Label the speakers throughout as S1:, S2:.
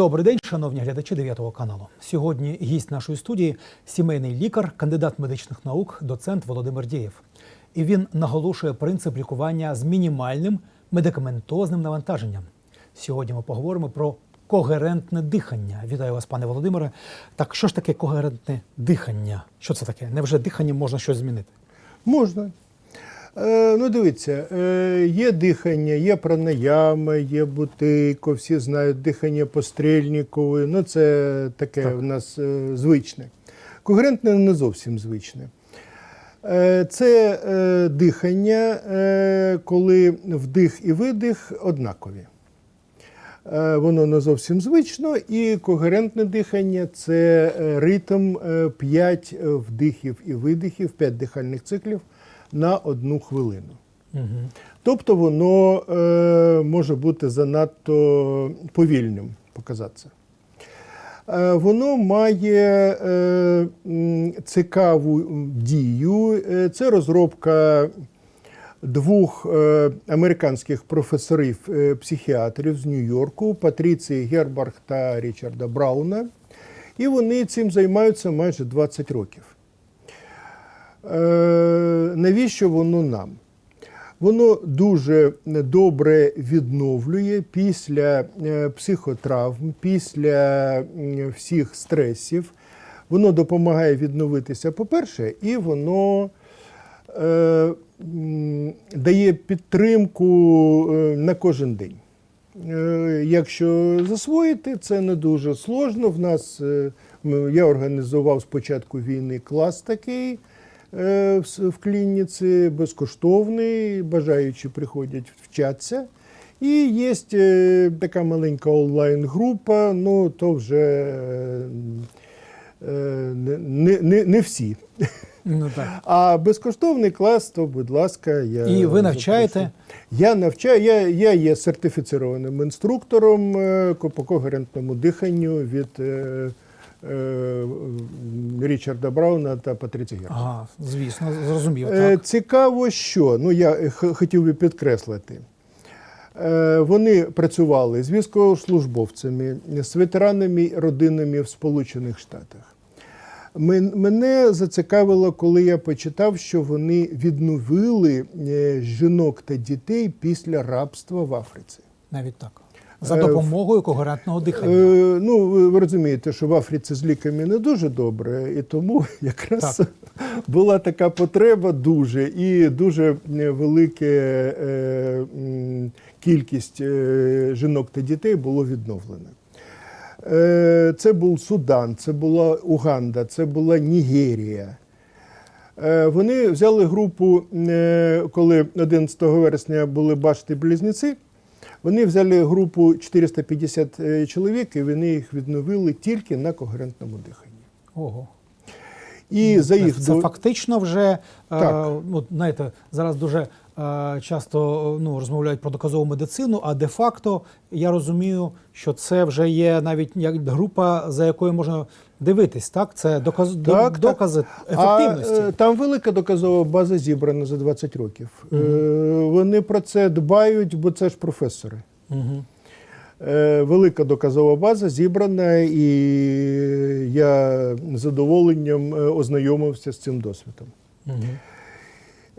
S1: Добрий день, шановні глядачі 9 каналу. Сьогодні гість нашої студії сімейний лікар, кандидат медичних наук, доцент Володимир Дєєв. І він наголошує принцип лікування з мінімальним медикаментозним навантаженням. Сьогодні ми поговоримо про когерентне дихання. Вітаю вас, пане Володимире. Так що ж таке когерентне дихання? Що це таке? Невже диханням можна щось змінити?
S2: Можна. Е, ну, дивіться, е, є дихання, є пранаяма, є бутейко, всі знають дихання пострільникове. Ну, це таке
S1: Так.
S2: в нас е, звичне. Когерентне не зовсім звичне. Це дихання, коли вдих і видих однакові. Воно не зовсім звично, і когерентне дихання це ритм 5 вдихів і видихів, 5 дихальних циклів на одну хвилину.
S1: Угу.
S2: Тобто воно е, може бути занадто повільним показатися. Е, Воно має е, цікаву дію. Е, Це розробка двох е, американських професорів е, психіатрів з Нью-Йорку Патріції Гербарг та Річарда Брауна. І вони цим займаються майже 20 років. Е, навіщо воно нам? Воно дуже добре відновлює після е, психотравм, після всіх стресів. Воно допомагає відновитися, по-перше, і воно е, дає підтримку е, на кожен день. Е, Якщо засвоїти, це не дуже сложно. В нас е, я організував з початку війни клас такий в клініці, безкоштовний, бажаючі приходять вчатися. І є е, така маленька онлайн-група, ну то вже е, е, не, не, не, всі.
S1: Ну так.
S2: А безкоштовний клас, то, будь ласка, я
S1: І ви навчаєте?
S2: запрошую. Я навчаю, я, я є сертифіцированим інструктором е, по когерентному диханню від е, е, Річарда Брауна та Патріці Герберт.
S1: Ага, звісно, зрозумів.
S2: Е,
S1: Так.
S2: Цікаво, що ну я е, хотів би підкреслити. Е, Вони працювали з військовослужбовцями, з ветеранами родинами в Сполучених Штатах. Мене зацікавило, коли я почитав, що вони відновили е, жінок та дітей після рабства в Африці.
S1: Навіть так. За
S2: Е,
S1: допомогою когерентного дихання.
S2: Е, ну, ви, розумієте, що в Африці з ліками не дуже добре, і тому якраз
S1: Так.
S2: була така потреба дуже і дуже е, велика кількість жінок та дітей було відновлено. Це був Судан, це була Уганда, це була Нігерія. Вони взяли групу, коли 11 вересня були башти близнеці. Вони взяли групу 450 е, чоловік, і вони їх відновили тільки на когерентному диханні.
S1: Ого.
S2: І за їх
S1: це
S2: до-
S1: фактично вже
S2: Так.
S1: е, ну, знаєте, зараз дуже часто ну, розмовляють про доказову медицину, а де-факто я розумію, що це вже є навіть як група, за якою можна дивитись. Так, це доказ, до-
S2: Так, так.
S1: докази ефективності.
S2: А, е, там велика доказова база зібрана за 20 років. Е, Вони про це дбають, бо це ж професори.
S1: Угу.
S2: Е, Велика доказова база зібрана, і я з задоволенням е, ознайомився з цим досвідом.
S1: Угу.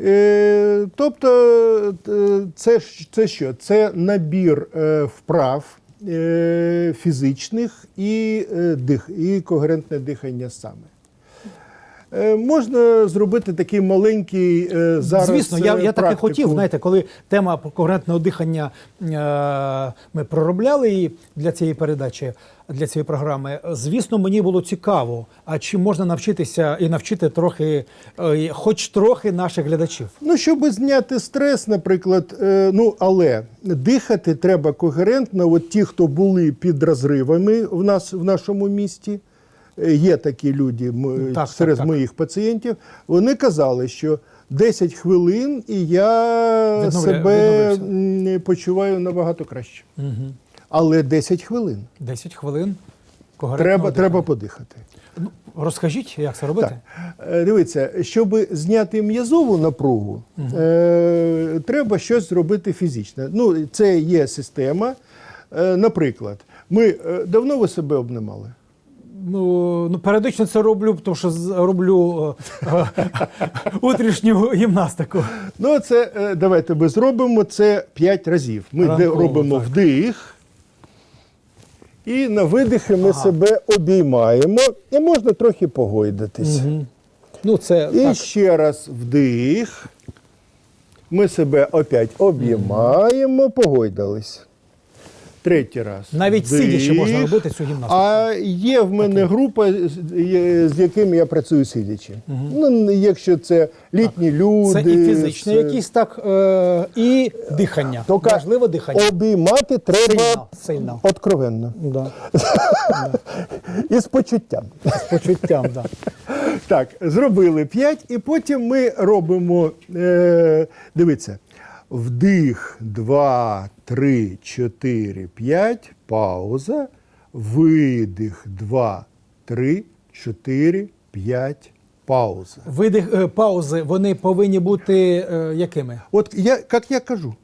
S2: Е, Тобто, е, це, це що? Це набір е, вправ фізичних і, дих, і когерентне дихання саме. Е, Можна зробити такий маленький е, зараз.
S1: Звісно, я,
S2: е,
S1: я так і хотів. Знаєте, коли тема про когерентного дихання ми проробляли її для цієї передачі, для цієї програми. Звісно, мені було цікаво. А чи можна навчитися і навчити трохи, хоч трохи наших глядачів?
S2: Ну, щоб зняти стрес, наприклад, ну але дихати треба когерентно. От ті, хто були під розривами в нас в нашому місті, є такі люди
S1: Так,
S2: серед
S1: так, так.
S2: моїх пацієнтів. Вони казали, що 10 хвилин і я
S1: Відновля-
S2: себе
S1: відновився.
S2: почуваю набагато краще.
S1: Угу.
S2: Але 10 хвилин
S1: 10 хвилин.
S2: треба, треба подихати.
S1: Ну, розкажіть, як це робити?
S2: Е, Дивіться, щоб зняти м'язову напругу, е, треба щось зробити фізичне. Ну, це є система. Е, наприклад, Ми е, давно ви себе обнімали?
S1: Ну, ну, періодично це роблю, тому що роблю е, е, утрішню гімнастику.
S2: Ну, це е, давайте ми зробимо це 5 разів. Ми
S1: Ранково,
S2: робимо
S1: так.
S2: вдих. І на видихи ми
S1: Ага.
S2: себе обіймаємо. І можна трохи погойдатись.
S1: Мгм. Ну, це
S2: І
S1: так.
S2: ще раз вдих. Ми себе опять обіймаємо, погойдались. Третій раз.
S1: Навіть сидячи можна робити цю гімнастику.
S2: А є в мене група, з якими я працюю сидячи. Ну, якщо це літні люди.
S1: Це і фізичне
S2: це-
S1: якісь так, е, і дихання.
S2: Тільки
S1: Важливо дихання.
S2: Обіймати треба
S1: Сильно, сильно.
S2: откровенно.
S1: Да.
S2: І з почуттям.
S1: З почуттям, да.
S2: Так, зробили 5, і потім ми робимо. Е, дивіться. Вдих, 2, 3, 4, 5, пауза. Видих, 2, 3, 4, 5, пауза.
S1: Видих, е, паузи, вони повинні бути е, якими?
S2: От я, як я кажу,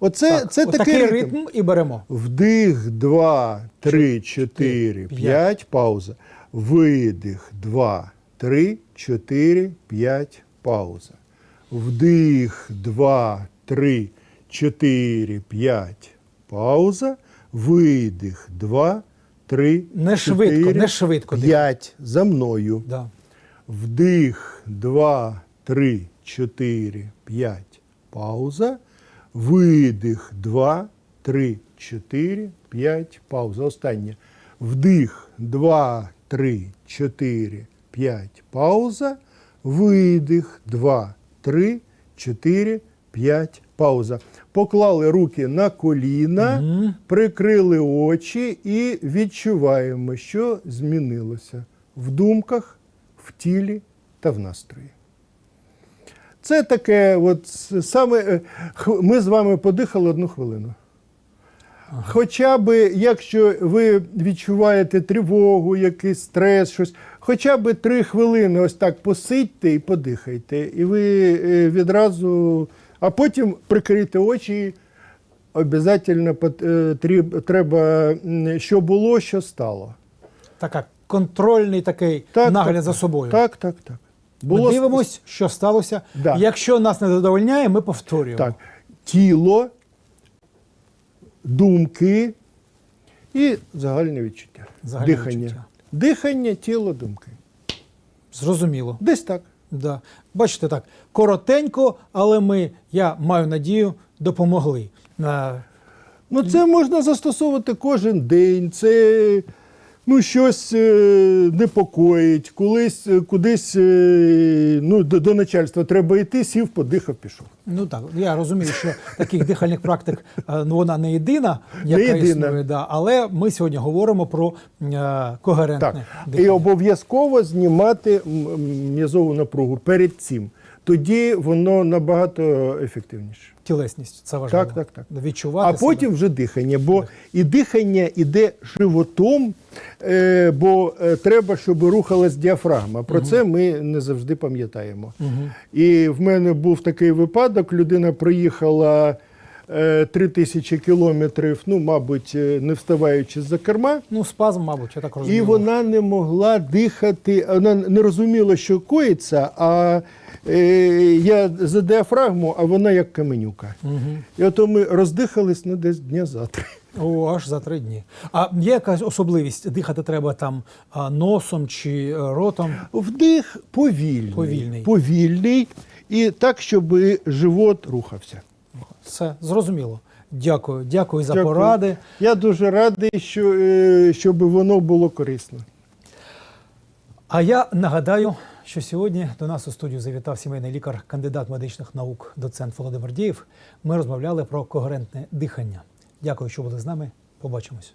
S2: оце
S1: Так,
S2: це
S1: от
S2: такий,
S1: такий
S2: ритм.
S1: ритм і беремо.
S2: Вдих, 2, 3, 4, 5, пауза. Видих, 2, 3, 4, 5, пауза. Вдих, 2, 3, 4, 5, пауза. Видих, 2, 3,
S1: Не швидко, не швидко
S2: 5. За мною.
S1: Да.
S2: Вдих, 2, 3, 4, 5. Пауза. Видих, 2, 3, 4, 5. Пауза. Останнє. Вдих, 2, 3, 4, 5. Пауза. Видих, 2, 3, 4, 5. Пауза. Поклали руки на коліна, прикрили очі і відчуваємо, що змінилося в думках, в тілі та в настрої. Це таке, от саме е, ми з вами подихали одну хвилину. Хоча б, якщо ви відчуваєте тривогу, якийсь стрес, щось, хоча б три хвилини ось так посидьте і подихайте, і ви е, відразу, а потім прикрийте очі. Обязательно е, треба, що було, що стало.
S1: Така контрольний такий
S2: Так,
S1: нагляд
S2: так,
S1: за собою.
S2: Так, так, так.
S1: Ми дивимось, що сталося.
S2: Да.
S1: Якщо нас не задовольняє, ми повторюємо.
S2: Так. Тіло, думки і загальне відчуття.
S1: Загальне
S2: Дихання.
S1: відчуття.
S2: Дихання, тіло, думки.
S1: Зрозуміло.
S2: Десь так.
S1: Да. Бачите так, коротенько, але ми, я маю надію, допомогли. Е,
S2: Ну, це можна застосовувати кожен день. Це ну, щось е, непокоїть, колись е, кудись е, ну, до, до начальства треба йти, сів, подихав, пішов.
S1: Ну так, я розумію, що таких дихальних практик е, ну, вона не єдина, яка
S2: єдина.
S1: існує, да, але ми сьогодні говоримо про е, когерентне
S2: Так. І обов'язково знімати м'язову напругу перед цим. Тоді воно набагато ефективніше.
S1: Тілесність, це важливо.
S2: Так, так, так.
S1: Відчувати
S2: А потім вже дихання, бо і дихання йде животом, е, бо е, треба, щоб рухалась діафрагма. Про це ми не завжди пам'ятаємо. І в мене був такий випадок: людина проїхала е, три тисячі кілометрів, ну, мабуть, не вставаючи з-за керма.
S1: Ну, спазм, мабуть, я так
S2: І вона не могла дихати, вона не розуміла, що коїться, а я за діафрагму, а вона як каменюка. І ото ми роздихались ну, десь дня за три.
S1: О, аж за три дні. А є якась особливість? Дихати треба там носом чи е, ротом?
S2: Вдих повільний.
S1: Повільний.
S2: Повільний. І так, щоб живот рухався.
S1: Все зрозуміло. Дякую, дякую за
S2: Дякую.
S1: поради.
S2: Я дуже радий, що, е, щоб воно було корисно.
S1: А я нагадаю, що сьогодні до нас у студію завітав сімейний лікар, кандидат медичних наук, доцент Володимир Дієв. Ми розмовляли про когерентне дихання. Дякую, що були з нами. Побачимось.